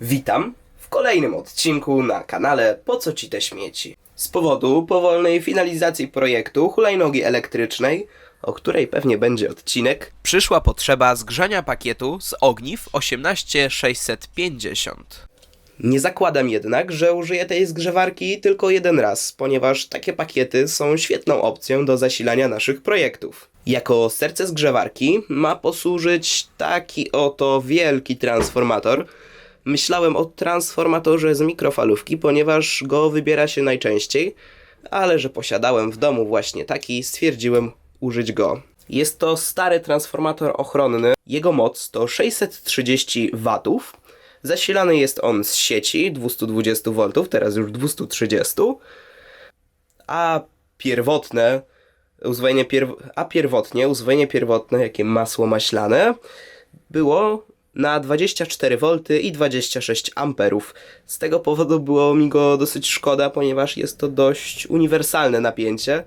Witam w kolejnym odcinku na kanale Po co ci te śmieci? Z powodu powolnej finalizacji projektu hulajnogi elektrycznej, o której pewnie będzie odcinek, Przyszła potrzeba zgrzania pakietu z ogniw 18650. nie zakładam jednak, że użyję tej zgrzewarki tylko jeden raz, ponieważ takie pakiety są świetną opcją do zasilania naszych projektów. Jako serce zgrzewarki ma posłużyć taki oto wielki transformator. Myślałem o transformatorze z mikrofalówki, ponieważ go wybiera się najczęściej, ale że posiadałem w domu właśnie taki, stwierdziłem użyć go. Jest to stary transformator ochronny. Jego moc to 630 W. Zasilany jest on z sieci 220 V, teraz już 230, a pierwotne uzwojenie pierw... a pierwotnie uzwojenie pierwotne, jakie masło maślane, było na 24 V i 26 A. Z tego powodu było mi go dosyć szkoda, ponieważ jest to dość uniwersalne napięcie.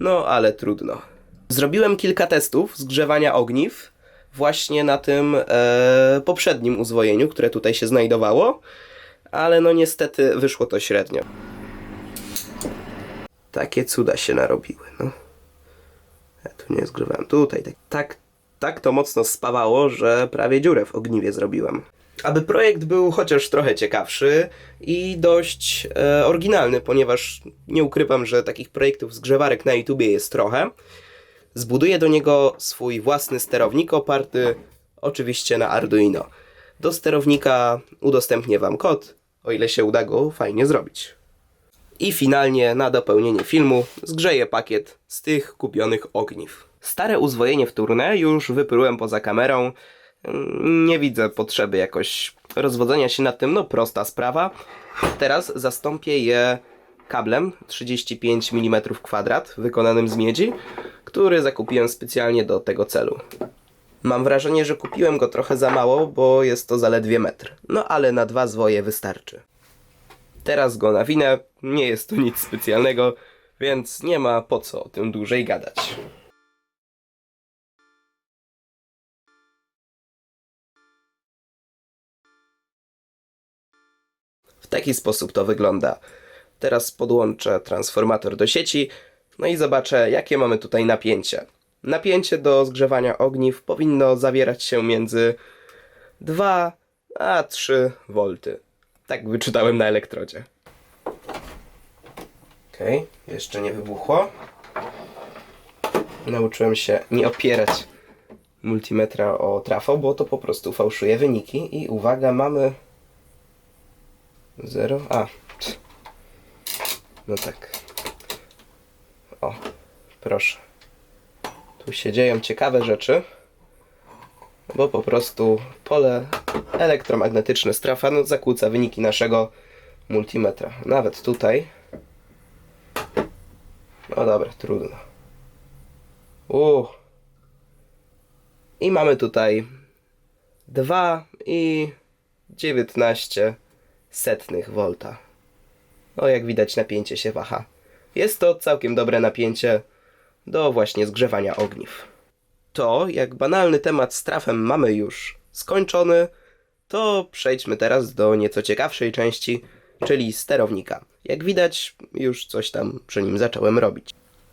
No, ale trudno. Zrobiłem kilka testów zgrzewania ogniw właśnie na tym e, poprzednim uzwojeniu, które tutaj się znajdowało, ale no niestety wyszło to średnio. Takie cuda się narobiły, no. Ja tu nie zgrzewałem. Tutaj tak, tak, tak to mocno spawało, że prawie dziurę w ogniwie zrobiłem. Aby projekt był chociaż trochę ciekawszy i dość e, oryginalny, ponieważ nie ukrywam, że takich projektów zgrzewarek na YouTubie jest trochę, zbuduję do niego swój własny sterownik oparty oczywiście na Arduino. Do sterownika udostępnię Wam kod, o ile się uda go fajnie zrobić. I finalnie na dopełnienie filmu zgrzeję pakiet z tych kupionych ogniw. Stare uzwojenie wtórne już wyprułem poza kamerą. Mm, Nie widzę potrzeby jakoś rozwodzenia się nad tym, no prosta sprawa. Teraz zastąpię je kablem 35 mm kwadrat wykonanym z miedzi, który zakupiłem specjalnie do tego celu. Mam wrażenie, że kupiłem go trochę za mało, bo jest to zaledwie metr. No ale na dwa zwoje wystarczy. Teraz go nawinę, nie jest to nic specjalnego, więc nie ma po co o tym dłużej gadać. W taki sposób to wygląda. Teraz podłączę transformator do sieci, no i zobaczę, jakie mamy tutaj napięcie. Napięcie do zgrzewania ogniw powinno zawierać się między 2 a 3 V. Tak wyczytałem na elektrodzie. Okej, jeszcze nie wybuchło. Nauczyłem się nie opierać multimetra o trafo, bo to po prostu fałszuje wyniki. I uwaga, mamy 0. A, no tak. O, proszę. Tu się dzieją ciekawe rzeczy, bo po prostu pole elektromagnetyczne strafa no, zakłóca wyniki naszego multimetra. Nawet tutaj. No dobra, trudno. Uuu. I mamy tutaj 2 i 19 setnych volta. No, jak widać, napięcie się waha. Jest to całkiem dobre napięcie do właśnie zgrzewania ogniw. To, jak banalny temat z trafem mamy już skończony, to przejdźmy teraz do nieco ciekawszej części, czyli sterownika. Jak widać, już coś tam przy nim zacząłem robić.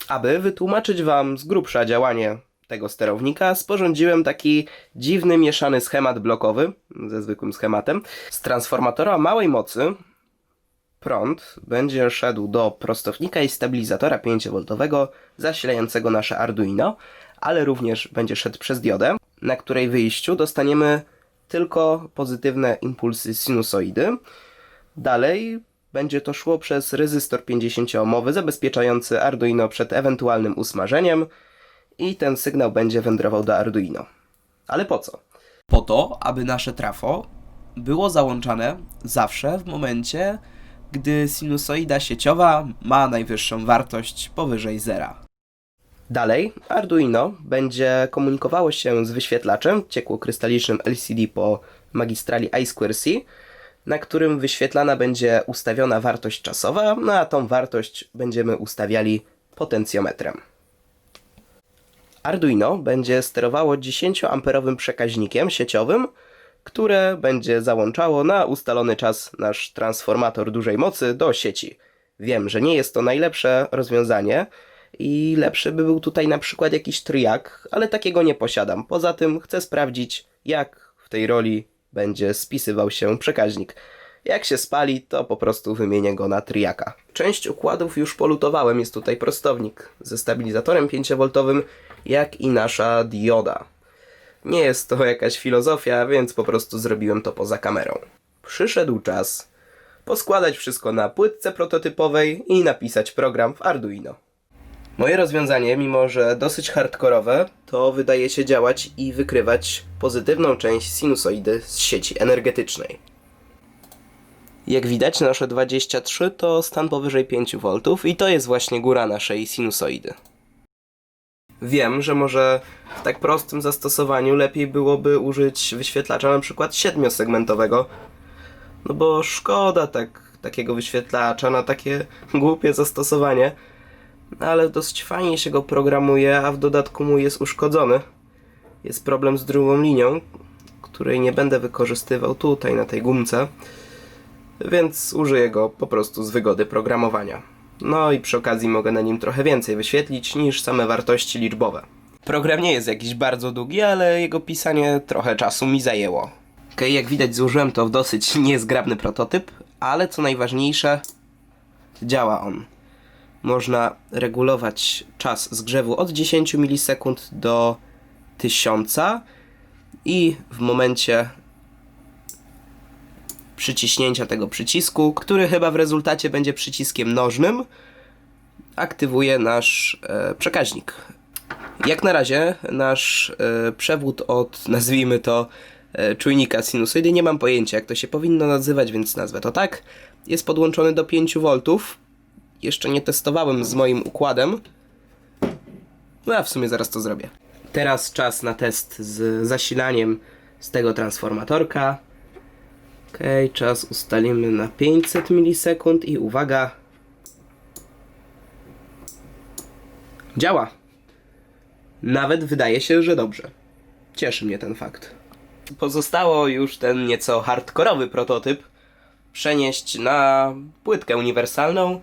Aby wytłumaczyć Wam z grubsza działanie tego sterownika, sporządziłem taki dziwny, mieszany schemat blokowy ze zwykłym schematem. Z transformatora małej mocy prąd będzie szedł do prostownika i stabilizatora 5V zasilającego nasze Arduino, ale również będzie szedł przez diodę, na której wyjściu dostaniemy tylko pozytywne impulsy sinusoidy. Dalej będzie to szło przez rezystor 50-ohmowy zabezpieczający Arduino przed ewentualnym usmażeniem i ten sygnał będzie wędrował do Arduino. Ale po co? Po to, aby nasze trafo było załączane zawsze w momencie, gdy sinusoida sieciowa ma najwyższą wartość powyżej zera. Dalej, Arduino będzie komunikowało się z wyświetlaczem ciekłokrystalicznym LCD po magistrali I2C, na którym wyświetlana będzie ustawiona wartość czasowa, no a tą wartość będziemy ustawiali potencjometrem. Arduino będzie sterowało 10-amperowym przekaźnikiem sieciowym, które będzie załączało na ustalony czas nasz transformator dużej mocy do sieci. Wiem, że nie jest to najlepsze rozwiązanie i lepszy by był tutaj na przykład jakiś triak, ale takiego nie posiadam. Poza tym chcę sprawdzić, jak w tej roli będzie spisywał się przekaźnik. Jak się spali, to po prostu wymienię go na triaka. Część układów już polutowałem, jest tutaj prostownik ze stabilizatorem 5V, jak i nasza dioda. Nie jest to jakaś filozofia, więc po prostu zrobiłem to poza kamerą. Przyszedł czas poskładać wszystko na płytce prototypowej i napisać program w Arduino. Moje rozwiązanie, mimo że dosyć hardkorowe, to wydaje się działać i wykrywać pozytywną część sinusoidy z sieci energetycznej. Jak widać, nasze 23 to stan powyżej 5V i to jest właśnie góra naszej sinusoidy. Wiem, że może w tak prostym zastosowaniu lepiej byłoby użyć wyświetlacza na przykład 7-segmentowego, no bo szkoda tak, takiego wyświetlacza na takie głupie zastosowanie, ale dosyć fajnie się go programuje, a w dodatku mu jest uszkodzony. Jest problem z drugą linią, której nie będę wykorzystywał tutaj na tej gumce, więc użyję go po prostu z wygody programowania. No i przy okazji mogę na nim trochę więcej wyświetlić niż same wartości liczbowe. Program nie jest jakiś bardzo długi, ale jego pisanie trochę czasu mi zajęło. Ok, jak widać złożyłem to w dosyć niezgrabny prototyp, ale co najważniejsze, działa on. Można regulować czas zgrzewu od 10 milisekund do 1000 i w momencie przyciśnięcia tego przycisku, który chyba w rezultacie będzie przyciskiem nożnym, aktywuje nasz e, przekaźnik. Jak na razie nasz e, przewód od, nazwijmy to, e, czujnika sinusoidy, nie mam pojęcia jak to się powinno nazywać, więc nazwę to tak, jest podłączony do 5V. Jeszcze nie testowałem z moim układem. No a w sumie zaraz to zrobię. Teraz czas na test z zasilaniem z tego transformatorka. Ok, czas ustalimy na 500 milisekund i uwaga. Działa. Nawet wydaje się, że dobrze. Cieszy mnie ten fakt. Pozostało już ten nieco hardkorowy prototyp przenieść na płytkę uniwersalną,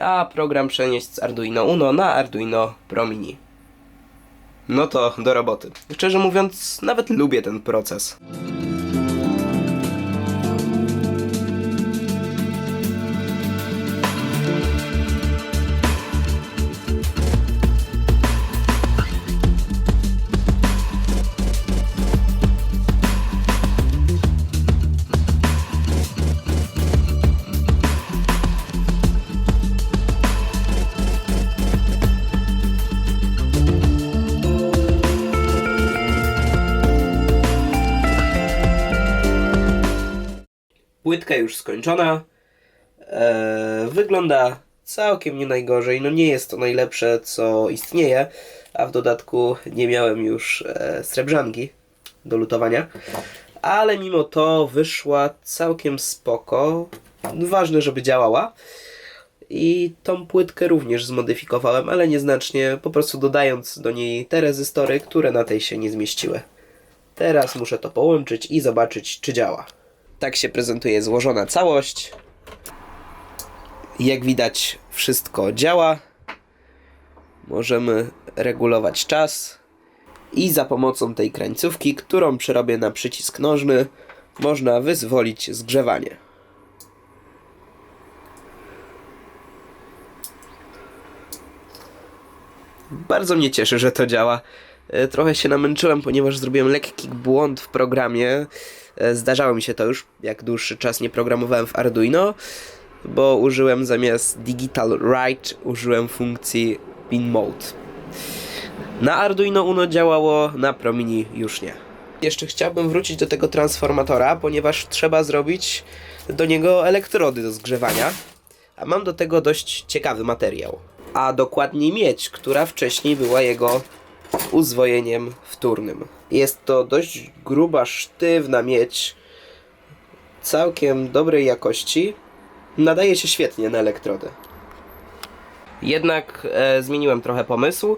a program przenieść z Arduino Uno na Arduino Pro Mini. No to do roboty. Szczerze mówiąc, nawet lubię ten proces. Już skończona. Eee, wygląda całkiem nie najgorzej. No nie jest to najlepsze, co istnieje, a w dodatku nie miałem już e, srebrzanki do lutowania. Ale mimo to wyszła całkiem spoko. Ważne, żeby działała. I tą płytkę również zmodyfikowałem, ale nieznacznie, po prostu dodając do niej te rezystory, które na tej się nie zmieściły. Teraz muszę to połączyć i zobaczyć, czy działa. Tak się prezentuje złożona całość. Jak widać, wszystko działa. Możemy regulować czas. I za pomocą tej krańcówki, którą przerobię na przycisk nożny, można wyzwolić zgrzewanie. Bardzo mnie cieszy, że to działa. E, Trochę się namęczyłem, ponieważ zrobiłem lekki błąd w programie. E, Zdarzało mi się to już, jak dłuższy czas nie programowałem w Arduino, bo użyłem zamiast Digital Write, użyłem funkcji Pin Mode. Na Arduino Uno działało, na Pro Mini już nie. Jeszcze chciałbym wrócić do tego transformatora, ponieważ trzeba zrobić do niego elektrody do zgrzewania, a mam do tego dość ciekawy materiał. A dokładniej miedź, która wcześniej była jego uzwojeniem wtórnym. Jest to dość gruba, sztywna miedź, całkiem dobrej jakości. Nadaje się świetnie na elektrody. Jednak e, zmieniłem trochę pomysł.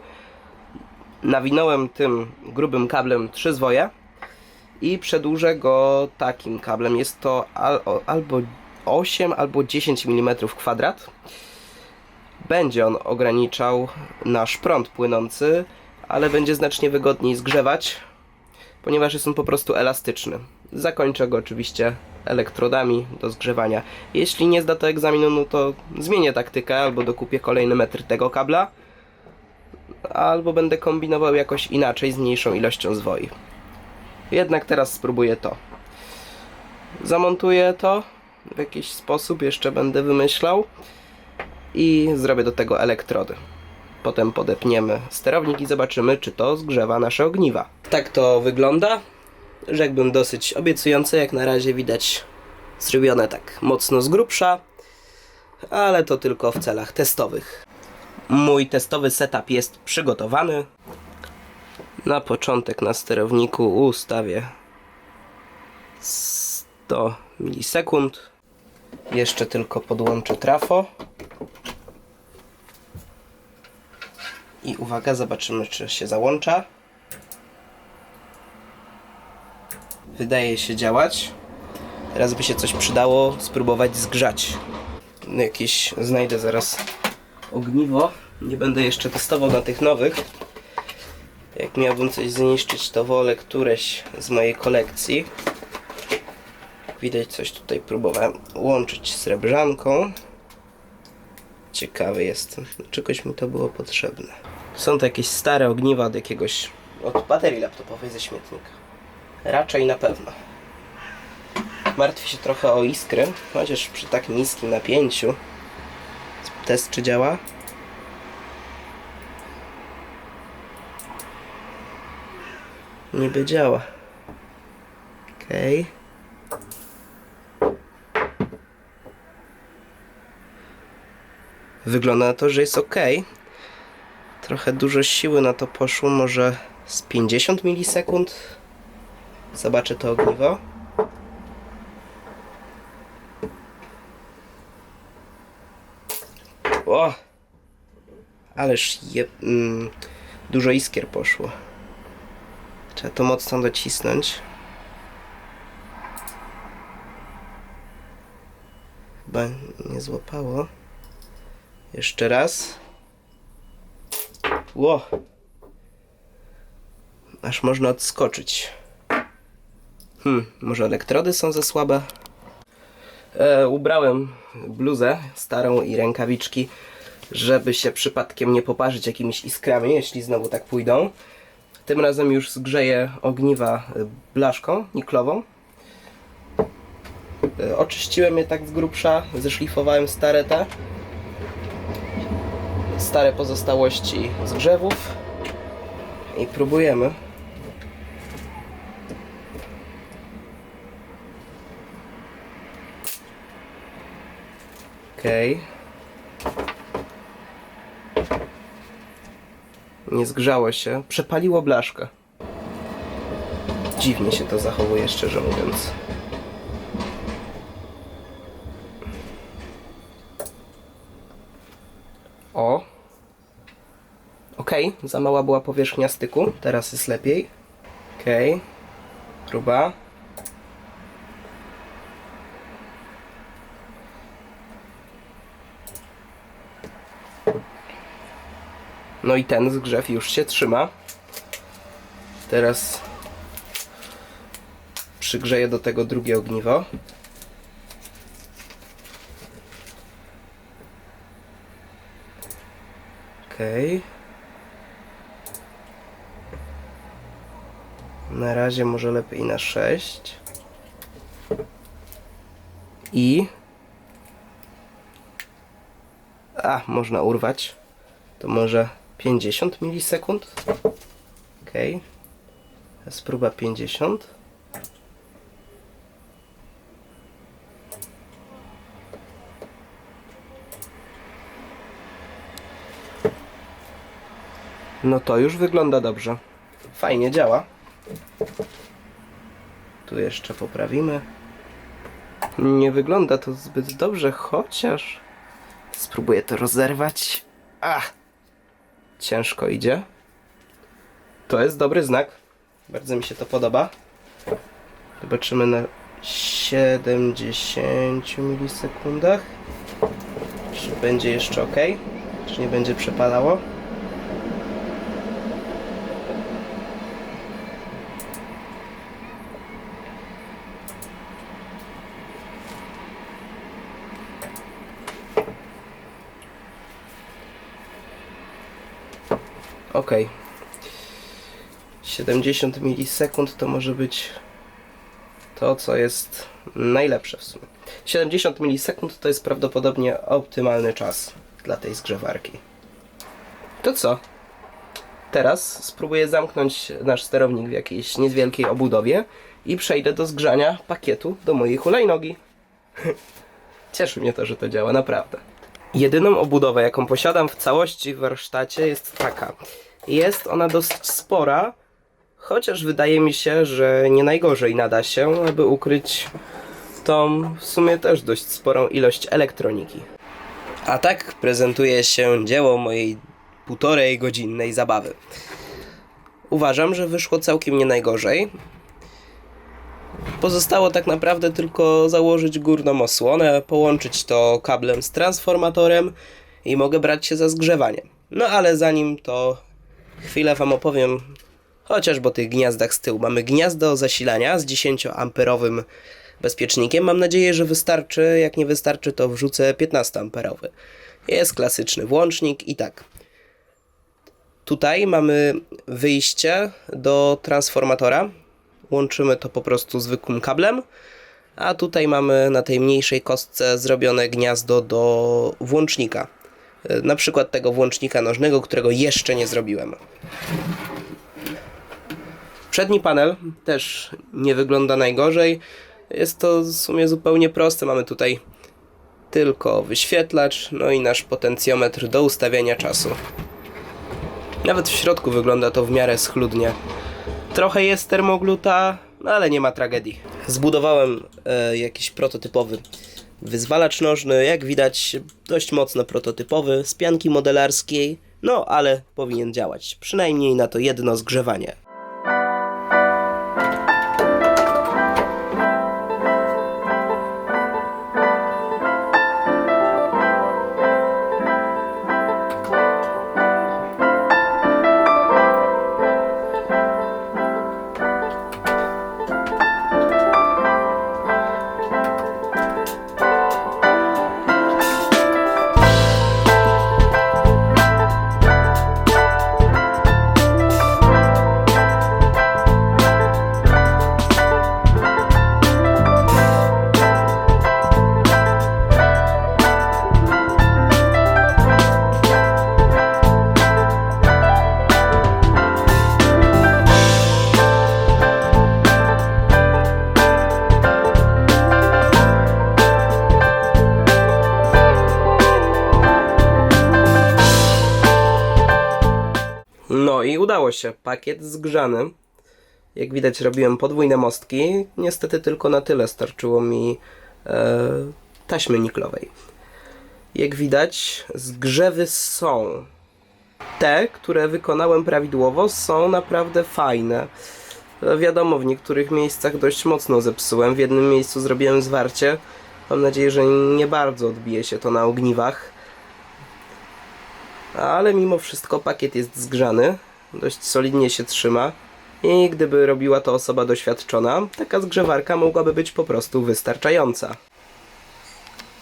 Nawinąłem tym grubym kablem trzy zwoje i przedłużę go takim kablem. Jest to al, o- albo 8 albo 10 mm kwadrat. Będzie on ograniczał nasz prąd płynący, ale będzie znacznie wygodniej zgrzewać, ponieważ jest on po prostu elastyczny. Zakończę go oczywiście elektrodami do zgrzewania. Jeśli nie zda to egzaminu, no to zmienię taktykę albo dokupię kolejny metr tego kabla, albo będę kombinował jakoś inaczej z mniejszą ilością zwoi. Jednak teraz spróbuję to. Zamontuję to w jakiś sposób, jeszcze będę wymyślał i zrobię do tego elektrody. Potem podepniemy sterownik i zobaczymy, czy to zgrzewa nasze ogniwa. Tak to wygląda. Rzekłbym dosyć obiecujące, jak na razie widać zrobione tak mocno z grubsza, ale to tylko w celach testowych. Mój testowy setup jest przygotowany. Na początek na sterowniku ustawię 100 milisekund. Jeszcze tylko podłączę trafo. I uwaga, zobaczymy czy się załącza. Wydaje się działać. Teraz by się coś przydało spróbować zgrzać. No Jakieś znajdę zaraz ogniwo. Nie będę jeszcze testował na tych nowych. Jak miałbym coś zniszczyć, to wolę któreś z mojej kolekcji. Widać coś tutaj próbowałem łączyć srebrzanką. Ciekawy jestem. Czegoś mi to było potrzebne. Są to jakieś stare ogniwa od jakiegoś... od baterii laptopowej ze śmietnika. Raczej na pewno. Martwię się trochę o iskry, chociaż przy tak niskim napięciu. Test czy działa? Niby działa. Okej. Wygląda na to, że jest ok. Trochę dużo siły na to poszło, może z 50 milisekund. Zobaczę to ogniwo. O! Ależ je, mm, dużo iskier poszło. Trzeba to mocno docisnąć. Chyba nie złapało. Jeszcze raz. Ło! Aż można odskoczyć. Hmm, może elektrody są za słabe? E, ubrałem bluzę starą i rękawiczki, żeby się przypadkiem nie poparzyć jakimiś iskrami, jeśli znowu tak pójdą. Tym razem już zgrzeję ogniwa e, blaszką niklową. E, Oczyściłem je tak z grubsza, zeszlifowałem stare te stare pozostałości zgrzewów i próbujemy. Okej. Nie zgrzało się. Przepaliło blaszkę. Dziwnie się to zachowuje, szczerze mówiąc. O. Okej, za mała była powierzchnia styku. Teraz jest lepiej. Okej. Próba. No i ten zgrzew już się trzyma. Teraz przygrzeję do tego drugie ogniwo. Okej. Na razie może lepiej na 6. I. A, można urwać. To może 50 milisekund. Okej. Teraz próba 50. No to już wygląda dobrze. Fajnie działa. Tu jeszcze poprawimy. Nie wygląda to zbyt dobrze, chociaż spróbuję to rozerwać. Ach! Ciężko idzie. To jest dobry znak. Bardzo mi się to podoba. Zobaczymy na 70 milisekundach. Czy będzie jeszcze ok? Czy nie będzie przepalało? Ok. 70 milisekund to może być to, co jest najlepsze w sumie. 70 milisekund to jest prawdopodobnie optymalny czas dla tej zgrzewarki. To co? Teraz spróbuję zamknąć nasz sterownik w jakiejś niewielkiej obudowie i przejdę do zgrzania pakietu do mojej hulajnogi. Cieszy mnie to, że to działa, naprawdę. Jedyną obudowę, jaką posiadam w całości w warsztacie jest taka. Jest ona dosyć spora, chociaż wydaje mi się, że nie najgorzej nada się, aby ukryć tą w sumie też dość sporą ilość elektroniki. A tak prezentuje się dzieło mojej półtorej godzinnej zabawy. Uważam, że wyszło całkiem nie najgorzej. Pozostało tak naprawdę tylko założyć górną osłonę, połączyć to kablem z transformatorem i mogę brać się za zgrzewanie. No ale zanim to chwilę Wam opowiem chociażby o tych gniazdach z tyłu. Mamy gniazdo zasilania z 10-amperowym bezpiecznikiem. Mam nadzieję, że wystarczy. Jak nie wystarczy, to wrzucę 15-amperowy. Jest klasyczny włącznik i tak. Tutaj mamy wyjście do transformatora. Łączymy to po prostu zwykłym kablem. A tutaj mamy na tej mniejszej kostce zrobione gniazdo do włącznika. E, Na przykład tego włącznika nożnego, którego jeszcze nie zrobiłem. Przedni panel też nie wygląda najgorzej. Jest to w sumie zupełnie proste. Mamy tutaj tylko wyświetlacz, no i nasz potencjometr do ustawiania czasu. Nawet w środku wygląda to w miarę schludnie. Trochę jest termogluta, no ale nie ma tragedii. Zbudowałem e, jakiś prototypowy wyzwalacz nożny, jak widać dość mocno prototypowy, z pianki modelarskiej, no ale powinien działać, przynajmniej na to jedno zgrzewanie. Się. Pakiet zgrzany. Jak widać, robiłem podwójne mostki. Niestety tylko na tyle starczyło mi e, taśmy niklowej. Jak widać, zgrzewy są. Te, które wykonałem prawidłowo, są naprawdę fajne. E, Wiadomo, w niektórych miejscach dość mocno zepsułem. W jednym miejscu zrobiłem zwarcie. Mam nadzieję, że nie bardzo odbije się to na ogniwach ale mimo wszystko pakiet jest zgrzany, dość solidnie się trzyma i gdyby robiła to osoba doświadczona, taka zgrzewarka mogłaby być po prostu wystarczająca.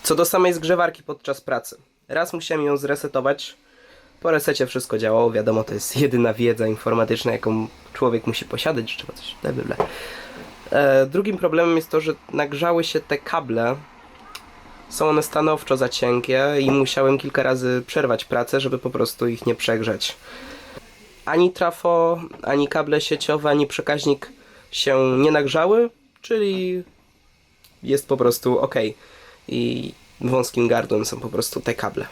Co do samej zgrzewarki podczas pracy. Raz musiałem ją zresetować. Po resecie wszystko działało, wiadomo, to jest jedyna wiedza informatyczna, jaką człowiek musi posiadać, trzeba coś ble. E, drugim problemem jest to, że nagrzały się te kable są one stanowczo za cienkie i musiałem kilka razy przerwać pracę, żeby po prostu ich nie przegrzać. Ani trafo, ani kable sieciowe, ani przekaźnik się nie nagrzały, czyli jest po prostu ok. I wąskim gardłem są po prostu te kable.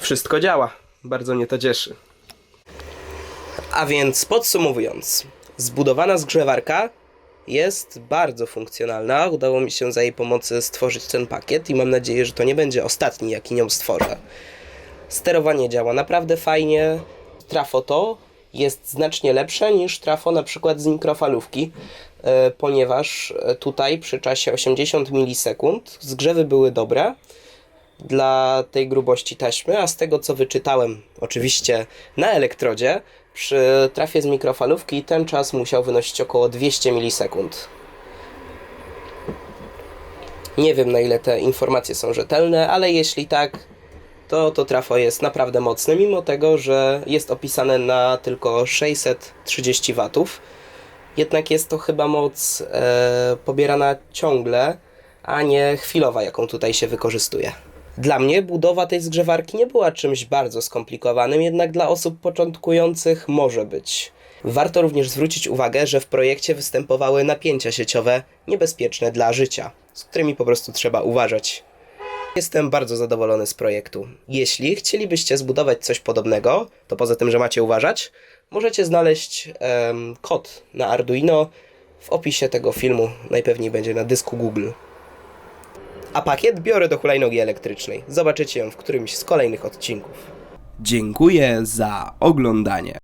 Wszystko działa. Bardzo mnie to cieszy. A więc podsumowując, zbudowana zgrzewarka jest bardzo funkcjonalna. Udało mi się za jej pomocą stworzyć ten pakiet i mam nadzieję, że to nie będzie ostatni, jaki nią stworzę. Sterowanie działa naprawdę fajnie. Trafo to jest znacznie lepsze niż trafo na przykład z mikrofalówki, e, ponieważ e, tutaj przy czasie 80 milisekund zgrzewy były dobre dla tej grubości taśmy, a z tego co wyczytałem, oczywiście na elektrodzie, przy trafie z mikrofalówki ten czas musiał wynosić około 200 milisekund. Nie wiem na ile te informacje są rzetelne, ale jeśli tak, to to trafo jest naprawdę mocne, mimo tego, że jest opisane na tylko 630 watów. Jednak jest to chyba moc e, pobierana ciągle, a nie chwilowa, jaką tutaj się wykorzystuje. Dla mnie budowa tej zgrzewarki nie była czymś bardzo skomplikowanym, jednak dla osób początkujących może być. Warto również zwrócić uwagę, że w projekcie występowały napięcia sieciowe niebezpieczne dla życia, z którymi po prostu trzeba uważać. Jestem bardzo zadowolony z projektu. Jeśli chcielibyście zbudować coś podobnego, to poza tym, że macie uważać, możecie znaleźć kod na Arduino w opisie tego filmu. Najpewniej będzie na dysku Google. A pakiet biorę do hulajnogi elektrycznej. Zobaczycie ją w którymś z kolejnych odcinków. Dziękuję za oglądanie.